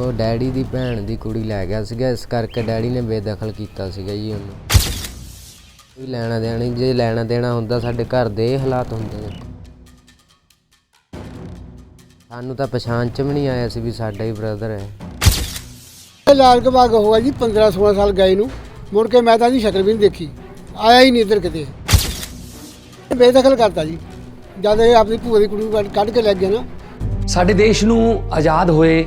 ਉਹ ਡੈਡੀ ਦੀ ਭੈਣ ਦੀ ਕੁੜੀ ਲੈ ਗਿਆ ਸੀਗਾ ਇਸ ਕਰਕੇ ਡੈਡੀ ਨੇ ਬੇਦਖਲ ਕੀਤਾ ਸੀਗਾ ਜੀ ਉਹਨੂੰ। ਕੋਈ ਲੈਣਾ ਦੇਣਾ ਨਹੀਂ ਜੇ ਲੈਣਾ ਦੇਣਾ ਹੁੰਦਾ ਸਾਡੇ ਘਰ ਦੇ ਇਹ ਹਾਲਾਤ ਹੁੰਦੇ ਨੇ। ਸਾਨੂੰ ਤਾਂ ਪਛਾਣ ਚ ਵੀ ਨਹੀਂ ਆਇਆ ਸੀ ਵੀ ਸਾਡਾ ਹੀ ਬ੍ਰਦਰ ਹੈ। ਲਾਲ ਬਾਗ ਹੋਇਆ ਜੀ 15 16 ਸਾਲ ਗਏ ਨੂੰ। ਮੁੜ ਕੇ ਮੈਂ ਤਾਂ ਦੀ ਸ਼ਕਲ ਵੀ ਨਹੀਂ ਦੇਖੀ। ਆਇਆ ਹੀ ਨਹੀਂ ਇੱਧਰ ਕਿਤੇ। ਬੇਦਖਲ ਕਰਤਾ ਜੀ। ਜਦ ਇਹ ਆਪਣੀ ਭੂਆ ਦੀ ਕੁੜੀ ਨੂੰ ਕੱਢ- ਕੱਢ ਕੇ ਲੈ ਗਿਆ ਨਾ। ਸਾਡੇ ਦੇਸ਼ ਨੂੰ ਆਜ਼ਾਦ ਹੋਏ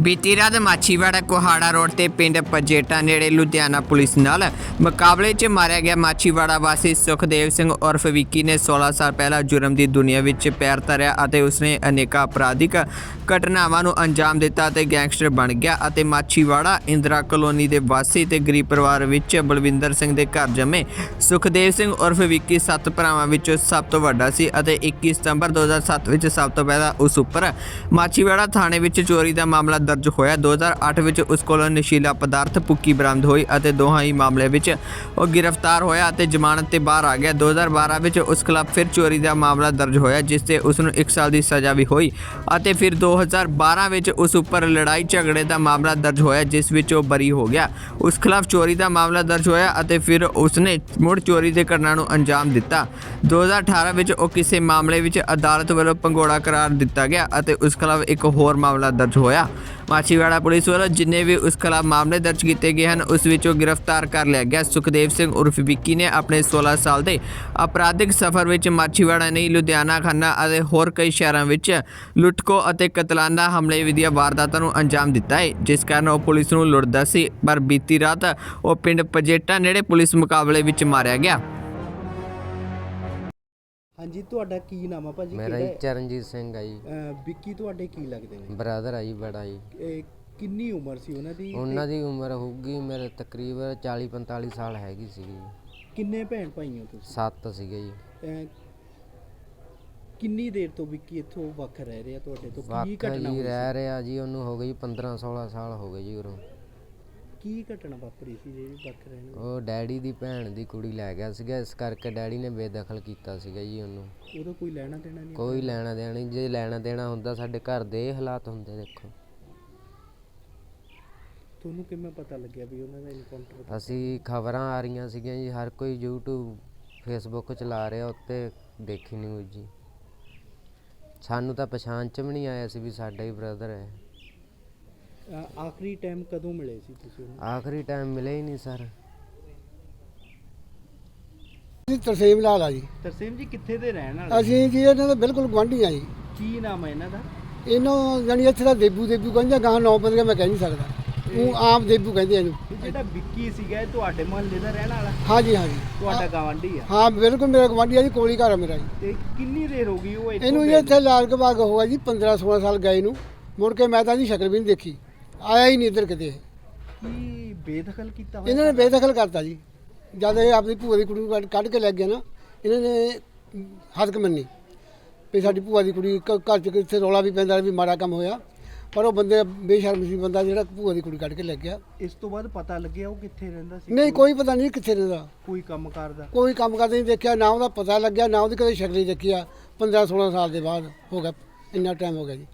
ਬੀਤੀ ਰਾਤ ਮਾਛੀਵਾੜਾ ਕੋਹਾੜਾ ਰੋਡ ਤੇ ਪਿੰਡ ਪਜੇਟਾ ਨੇੜੇ ਲੁਧਿਆਣਾ ਪੁਲਿਸ ਨਾਲ ਮੁਕਾਬਲੇ 'ਚ ਮਾਰਿਆ ਗਿਆ ਮਾਛੀਵਾੜਾ ਵਾਸੀ ਸੁਖਦੇਵ ਸਿੰਘ ਉਰਫ ਵਿੱਕੀ ਨੇ 16 ਸਾਲ ਪਹਿਲਾਂ ਜੁਰਮ ਦੀ ਦੁਨੀਆ ਵਿੱਚ ਪੈਰ ਧਰਿਆ ਅਤੇ ਉਸਨੇ ਅਨੇਕਾਂ ਅਪਰਾਧਿਕ ਘਟਨਾਵਾਂ ਨੂੰ ਅੰਜਾਮ ਦਿੱਤਾ ਅਤੇ ਗੈਂਗਸਟਰ ਬਣ ਗਿਆ ਅਤੇ ਮਾਛੀਵਾੜਾ ਇੰਦਰਾ ਕਲੋਨੀ ਦੇ ਵਾਸੀ ਤੇ ਗਰੀਬ ਪਰਿਵਾਰ ਵਿੱਚ ਬਲਵਿੰਦਰ ਸਿੰਘ ਦੇ ਘਰ ਜੰਮੇ ਸੁਖਦੇਵ ਸਿੰਘ ਉਰਫ ਵਿੱਕੀ ਸੱਤ ਭਰਾਵਾਂ ਵਿੱਚੋਂ ਸਭ ਤੋਂ ਵੱਡਾ ਸੀ ਅਤੇ 21 ਸਤੰਬਰ 2007 ਵਿੱਚ ਸਭ ਤੋਂ ਪਹਿਲਾਂ ਉਸ ਉੱਪਰ ਮਾਛੀਵਾੜਾ ਥਾਣੇ ਵਿੱਚ ਚੋਰੀ ਦਾ ਮਾਮਲਾ ਦਰਜ ਹੋਇਆ। 2008 ਵਿੱਚ ਉਸ ਕੋਲੋਂ ਨਸ਼ੀਲਾ ਪਦਾਰਥ ਪੁੱਕੀ ਬਰਾਮਦ ਹੋਈ ਅਤੇ ਦੋਹਾਂ ਹੀ ਮਾਮਲੇ ਵਿੱਚ ਉਹ ਗ੍ਰਿਫਤਾਰ ਹੋਇਆ ਅਤੇ ਜ਼ਮਾਨਤ ਤੇ ਬਾਹਰ ਆ ਗਿਆ। 2012 ਵਿੱਚ ਉਸ ਖਿਲਾਫ ਫਿਰ ਚੋਰੀ ਦਾ ਮਾਮਲਾ ਦਰਜ ਹੋਇਆ, ਜਿਸ ਤੇ ਉਸ ਨੂੰ 1 ਸਾਲ ਦੀ ਸਜ਼ਾ ਵੀ ਹੋਈ ਅਤੇ ਫਿਰ 2012 ਵਿੱਚ ਉਸ ਉੱਪਰ ਲੜਾਈ ਝਗੜੇ ਦਾ ਮਾਮਲਾ ਦਰਜ ਹੋਇਆ, ਜਿਸ ਵਿੱਚ ਉਹ ਬਰੀ ਹੋ ਗਿਆ। ਉਸ ਖਿਲਾਫ ਚੋਰੀ ਦਾ ਮਾਮਲਾ ਦਰਜ ਹੋਇਆ ਅਤੇ ਫਿਰ ਉਸਨੇ ਮੁੜ ਚੋਰੀ ਦੇ ਘਟਨਾ ਨੂੰ ਅੰਜਾਮ ਦਿੱਤਾ। 2018 ਵਿੱਚ ਉਹ ਕਿਸੇ ਮਾਮਲੇ ਵਿੱਚ ਅਦਾਲਤ ਵੱਲੋਂ ਪੰਗੋੜਾ ਕਰਾਰ ਦਿੱਤਾ ਗਿਆ ਅਤੇ ਉਸ ਖਿਲਾਫ ਇੱਕ ਹੋਰ ਮਾਮਲਾ ਦਰਜ ਹੋਇਆ। ਮਾਛੀਵਾੜਾ ਪੁਲਿਸ ਵੱਲੋਂ ਜਿੰਨੇ ਵੀ ਉਸ ਖਿਲਾਫ ਮਾਮਲੇ ਦਰਜ ਕੀਤੇ ਗਏ ਹਨ, ਉਸ ਵਿੱਚੋਂ ਗ੍ਰਿਫਤਾਰ ਕਰ ਲਿਆ ਗਿਆ। ਸੁਖਦੇਵ ਸਿੰਘ ਉਰਫ ਵਿੱਕੀ ਨੇ ਆਪਣੇ 16 ਸਾਲ ਦੇ ਅਪਰਾਧਿਕ ਸਫ਼ਰ ਵਿੱਚ ਮਾਛੀਵਾੜਾ ਨਹੀਂ, ਲੁਧਿਆਣਾ, ਖੰਨਾ ਅਤੇ ਹੋਰ ਕਈ ਸ਼ਹਿਰਾਂ ਵਿੱਚ ਲੁੱਟਕੋ ਅਤੇ ਕਤਲਾਨਾ ਹਮਲੇ ਦੀਆਂ ਵਾਰਦਾਤਾਂ ਨੂੰ ਅੰਜਾਮ ਦਿੱਤਾ ਹੈ, ਜਿਸ ਕਾਰਨ ਉਹ ਪੁਲਿਸ ਨੂੰ ਲੁੱਟਦਾ ਸੀ। ਪਰ ਬੀਤੀ ਰਾਤ ਉਹ ਪਿੰਡ ਪਜੇਟਾ ਨੇੜੇ ਪੁਲਿਸ ਮੁਕਾਬਲੇ ਵਿੱਚ ਮਾਰਿਆ ਗਿਆ। ਹਾਂਜੀ ਤੁਹਾਡਾ ਕੀ ਨਾਮ ਆ ਭਾਜੀ? ਮੇਰਾ ਜੀ ਚਰਨਜੀਤ ਸਿੰਘ ਆ ਜੀ। ਅਹ ਵਿੱਕੀ ਤੁਹਾਡੇ ਕੀ ਲੱਗਦੇ ਨੇ? ਬ੍ਰਦਰ ਆ ਜੀ ਬੜਾ ਜੀ। ਇਹ ਕਿੰਨੀ ਉਮਰ ਸੀ ਉਹਨਾਂ ਦੀ? ਉਹਨਾਂ ਦੀ ਉਮਰ ਹੋਊਗੀ ਮੇਰੇ ਤਕਰੀਬਨ 40 45 ਸਾਲ ਹੈਗੀ ਸੀਗੀ ਜੀ। ਕਿੰਨੇ ਭੈਣ ਭਾਈ ਹੋ ਤੁਸੀਂ? ਸੱਤ ਸੀਗੇ ਜੀ। ਅਹ ਕਿੰਨੀ ਦੇਰ ਤੋਂ ਵਿੱਕੀ ਇੱਥੋਂ ਵੱਖ ਰਹਿ ਰਿਹਾ ਤੁਹਾਡੇ ਤੋਂ? ਕੀ ਵਾਕਈ ਘਟਨਾ ਹੋਈ ਰਹਿ ਰਿਹਾ ਜੀ ਉਹਨੂੰ ਹੋ ਗਈ 15 16 ਸਾਲ ਹੋ ਗਏ ਜੀ ਉਰੋਂ? ਕੀ ਘਟਨਾ ਵਾਪਰੀ ਸੀ ਜਿਹੜੀ ਵੱਖ ਰਹਿਣ ਉਹ ਡੈਡੀ ਦੀ ਭੈਣ ਦੀ ਕੁੜੀ ਲੈ ਗਿਆ ਸੀਗਾ ਇਸ ਕਰਕੇ ਡੈਡੀ ਨੇ ਬੇਦਖਲ ਕੀਤਾ ਸੀਗਾ ਜੀ ਉਹਨੂੰ। ਉਹਦਾ ਕੋਈ ਲੈਣਾ ਦੇਣਾ ਨਹੀਂ ਕੋਈ ਲੈਣਾ ਦੇਣਾ ਨਹੀਂ ਜੇ ਲੈਣਾ ਦੇਣਾ ਹੁੰਦਾ ਸਾਡੇ ਘਰ ਦੇ ਇਹ ਹਾਲਾਤ ਹੁੰਦੇ ਦੇਖੋ। ਤੁਹਾਨੂੰ ਕਿਵੇਂ ਪਤਾ ਲੱਗਿਆ ਵੀ ਉਹਨਾਂ ਦਾ ਇਨਕਾਊਂਟਰ ਅਸੀਂ ਖਬਰਾਂ ਆ ਰਹੀਆਂ ਸੀਗੀਆਂ ਜੀ ਹਰ ਕੋਈ YouTube Facebook ਚਲਾ ਰਿਹਾ ਉੱਤੇ ਦੇਖੀ ਨਿਊਜ਼ ਜੀ। ਸਾਨੂੰ ਤਾਂ ਪਛਾਣ ਚ ਵੀ ਨਹੀਂ ਆਇਆ ਸੀ ਵੀ ਸਾਡਾ ਹੀ ਬ੍ਰਦਰ ਹੈ। ਆਖਰੀ ਟਾਈਮ ਕਦੋਂ ਮਿਲੇ ਸੀ ਤੁਸੀਂ ਉਹਨੂੰ? ਆਖਰੀ ਟਾਈਮ ਮਿਲੇ ਹੀ ਨਹੀਂ ਸਰ ਜੀ ਤਰਸੇਮ ਲਾਲ ਆ ਜੀ। ਤਰਸੇਮ ਜੀ ਕਿੱਥੇ ਦੇ ਰਹਿਣ ਵਾਲੇ? ਅਸੀਂ ਜੀ ਇਹਨਾਂ ਦੇ ਬਿਲਕੁਲ ਗੁਆਂਢੀ ਆ ਜੀ। ਕੀ ਨਾਮ ਹੈ ਇਹਨਾਂ ਦਾ? ਇਹਨੂੰ ਜਾਨੀ ਇੱਥੇ ਦਾ ਦੇਬੂ ਦੇਬੂ ਕਹਿੰਦੇ ਗਾਂ ਨੌ ਬੰਦੇ ਮੈਂ ਕਹਿ ਨਹੀਂ ਸਕਦਾ। ਉਹ ਆਪ ਦੇਬੂ ਕਹਿੰਦੇ ਇਹਨੂੰ। ਇਹ ਜਿਹੜਾ ਵਿੱਕੀ ਸੀਗਾ ਇਹ ਤੁਹਾਡੇ ਮੁਹੱਲੇ ਦਾ ਰਹਿਣ ਵਾਲਾ? ਹਾਂਜੀ ਹਾਂਜੀ। ਤੁਹਾਡਾ ਗਵਾਂਢੀ ਆ? ਹਾਂ ਬਿਲਕੁਲ ਮੇਰਾ ਗੁਆਂਢੀ ਆ ਜੀ ਕੋਲੀ ਘਰ ਆ ਮੇਰਾ ਜੀ। ਤੇ ਕਿੰਨੀ ਦੇਰ ਹੋ ਗਈ ਉਹ ਇੱਥੋਂ ਇਹਨੂੰ ਜੀ ਗਏ? ਇੱਥੇ ਲਾਲ ਬਾਗ ਹੋਇਆ ਜੀ 15 16 ਸਾਲ ਗਏ ਨੂੰ। ਮੁੜ ਕੇ ਮੈਂ ਤਾਂ ਦੀ ਸ਼ਕਲ ਵੀ ਨਹੀਂ ਦੇਖੀ। ਆਇਆ ਹੀ ਨਹੀਂ ਇੱਧਰ ਕਿਤੇ। ਕੀ ਬੇਦਖਲ ਕੀਤਾ ਹੋਇਆ ਇਹਨਾਂ ਨੇ ਬੇਦਖਲ ਕਰਤਾ ਜੀ। ਜਦ ਇਹ ਆਪਣੀ ਭੂਆ ਦੀ ਕੁੜੀ ਨੂੰ ਕੱਢ- ਕੱਢ ਕੇ ਲੈ ਗਿਆ ਨਾ ਇਹਨਾਂ ਨੇ ਹੱਦ ਮੰਨੀ। ਵੀ ਸਾਡੀ ਭੂਆ ਦੀ ਕੁੜੀ ਘ- ਘਰ ਚ ਕਿੱਥੇ ਰੌਲਾ ਵੀ ਪੈਂਦਾ ਵੀ ਮਾੜਾ ਕੰਮ ਹੋਇਆ। ਪਰ ਉਹ ਬੰਦੇ ਬੇਸ਼ਰਮ ਸੀ ਬੰਦਾ ਜਿਹੜਾ ਭੂਆ ਦੀ ਕੁੜੀ ਕੱਢ ਕੇ ਲੈ ਗਿਆ। ਇਸ ਤੋਂ ਬਾਅਦ ਪਤਾ ਲੱਗਿਆ ਉਹ ਕਿੱਥੇ ਰਹਿੰਦਾ ਸੀ? ਨਹੀਂ ਕੋਈ ਪਤਾ ਨਹੀਂ ਕਿੱਥੇ ਰਹਿੰਦਾ। ਕੋਈ ਕੰਮ ਕਰਦਾ ਕੋਈ ਕੰਮ ਕਰਦੇ ਨਹੀਂ ਦੇਖਿਆ ਨਾ ਉਹਦਾ ਪਤਾ ਲੱਗਿਆ ਨਾ ਉਹਦੀ ਕਦੇ ਸ਼ਕਲ ਹੀ ਦੇਖੀ ਆ। 15 16 ਸਾਲ ਦੇ ਬਾਅਦ ਹੋ ਗਿਆ ਇੰਨਾ ਟਾਈਮ ਹੋ ਗਿਆ ਜੀ।